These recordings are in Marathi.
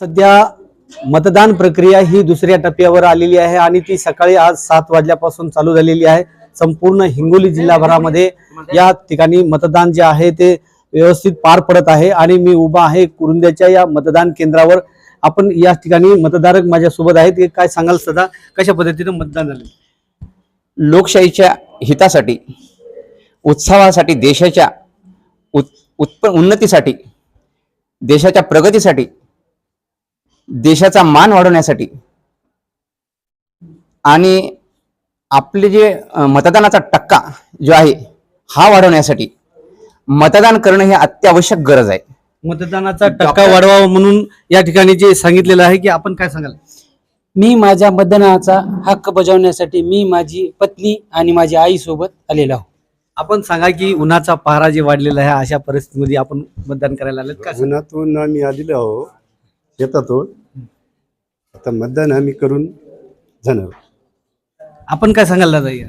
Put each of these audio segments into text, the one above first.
सध्या मतदान प्रक्रिया ही दुसऱ्या टप्प्यावर आलेली आहे आणि ती सकाळी आज सात वाजल्यापासून चालू झालेली आहे. संपूर्ण हिंगोली जिल्हाभरामध्ये या ठिकाणी मतदान जे आहे ते व्यवस्थित पार पडत आहे आणि मी उभा आहे कुरुंद्याच्या या मतदान केंद्रावर. आपण या ठिकाणी मतदारक माझ्यासोबत आहेत. ते काय सांगाल सदा? कशा पद्धतीनं मतदान झालं लोकशाहीच्या हितासाठी उत्सवासाठी देशाच्या उत् उत्प उन्नतीसाठी देशाच्या प्रगतीसाठी देशाचा मान वाढवण्यासाठी. आणि आपले जे मतदानाचा टक्का जो आहे हा वाढवण्यासाठी मतदान करणं हे अत्यावश्यक गरज आहे. मतदानाचा टक्का वाढवावा म्हणून या ठिकाणी जे सांगितलेलं आहे की आपण काय सांगाल? मी माझ्या मतदानाचा हक्क बजावण्यासाठी मी माझी पत्नी आणि माझी आई सोबत आलेलो आहो आपण सांगा की उन्हाचा पहारा जे वाढलेला आहे अशा परिस्थितीमध्ये आपण मतदान करायला आलेत का? उन्हातून आम्ही आलेलो आहो शेतातून आता मतदान आम्ही करून जाणार. आपण काय सांगाल दादा या?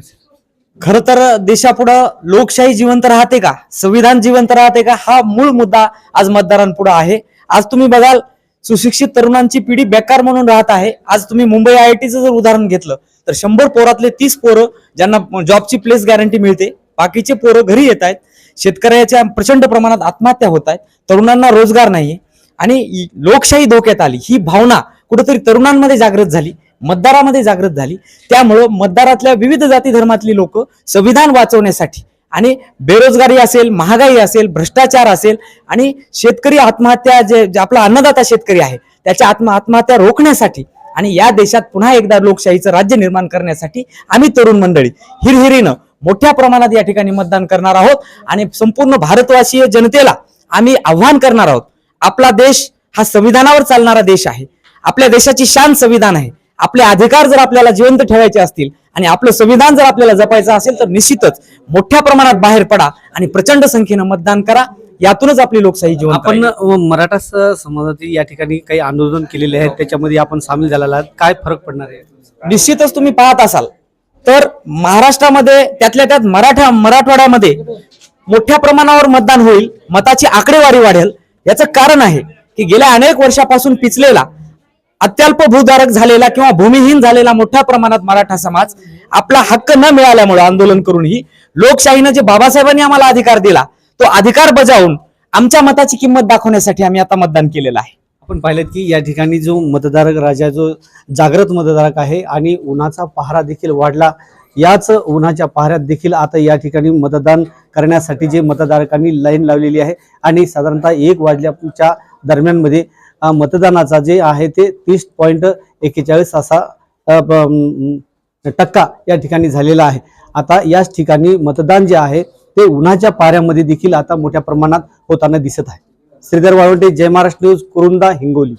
खर तर देशापुढं लोकशाही जिवंत राहते का? संविधान जिवंत राहते का? हा मूळ मुद्दा आज मतदारांपुढे आहे. आज तुम्ही बघाल सुशिक्षित तरुणांची पिढी बेकार म्हणून राहत आहे. आज तुम्ही मुंबई आय आय टीचं जर उदाहरण घेतलं तर शंभर पोरातले तीस पोरं ज्यांना जॉबची प्लेस गॅरंटी मिळते बाकीचे पोरं घरी येत आहेत. शेतकऱ्याच्या प्रचंड प्रमाणात आत्महत्या होत आहेत. तरुणांना रोजगार नाहीये. आणि लोकशाही धोक्यात आली. ही भावना कुठेतरी तरुणांमध्ये जागृत झाली मतदारामध्ये जागृत झाली. त्यामुळं मतदारातल्या विविध जाती धर्मातली लोक संविधान वाचवण्यासाठी आणि बेरोजगारी असेल महागाई असेल भ्रष्टाचार असेल आणि शेतकरी आत्महत्या जे जे आपला अन्नदाता शेतकरी आहे त्याच्या आत्म आत्महत्या रोखण्यासाठी आणि या देशात पुन्हा एकदा लोकशाहीचं राज्य निर्माण करण्यासाठी आम्ही तरुण मंडळी हिरहिरीनं मोठ्या प्रमाणात या ठिकाणी मतदान करणार आहोत आणि संपूर्ण भारतवासीय जनतेला आम्ही आव्हान करणार आहोत. आपला देश हा संविधानावर चालणारा देश आहे. आपल्या देशाची शान संविधान आहे. आपले अधिकार जर आपल्याला जिवंत ठेवायचे असतील आणि आपलं संविधान जर आपल्याला जपायचं असेल तर निश्चितच मोठ्या प्रमाणात बाहेर पडा आणि प्रचंड संख्येनं मतदान करा. यातूनच आपली लोकशाही जिवंत आपण मराठा समाजातील या ठिकाणी काही आंदोलन केलेले आहेत त्याच्यामध्ये आपण सामील झालेला आहात. काय फरक पडणार आहे? निश्चितच तुम्ही पाहत असाल. तर महाराष्ट्रामध्ये त्यातल्या त्यात मराठा मराठवाड्यामध्ये मोठ्या प्रमाणावर मतदान होईल. मताची आकडेवारी वाढेल. याचं कारण आहे की गेल्या अनेक वर्षापासून पिचलेला अत्यल्प भूधारक झालेला किंवा भूमिहीन झालेला मोठ्या प्रमाणात मराठा समाज आपला हक्क न मिळाल्यामुळे आंदोलन करूनही लोकशाहीनं जे बाबासाहेबांनी आम्हाला अधिकार दिला तो अधिकार बजावून आमच्या मताची किंमत दाखवण्यासाठी आम्ही आता मतदान केलेलं आहे. आपण पाहिलं की या ठिकाणी जो मतदारक राजा जो जागृत मतदारक आहे आणि उन्हाचा पहारा देखील वाढला याच उन्हाच्या पहाऱ्यात देखील आता या ठिकाणी मतदान करण्यासाठी जे मतदारकांनी लाईन लावलेली आहे आणि साधारणतः एक वाजल्याच्या दरम्यानमध्ये मतदानाचा जे आहे ते तीस पॉईंट एक्केचाळीस असा टक्का या ठिकाणी झालेला आहे. आता याच ठिकाणी मतदान जे आहे ते उन्हाच्या पाऱ्यामध्ये देखील आता मोठ्या प्रमाणात होताना दिसत आहे. श्रीधर वाळवंटे जय महाराष्ट्र न्यूज कुरुंदा हिंगोली.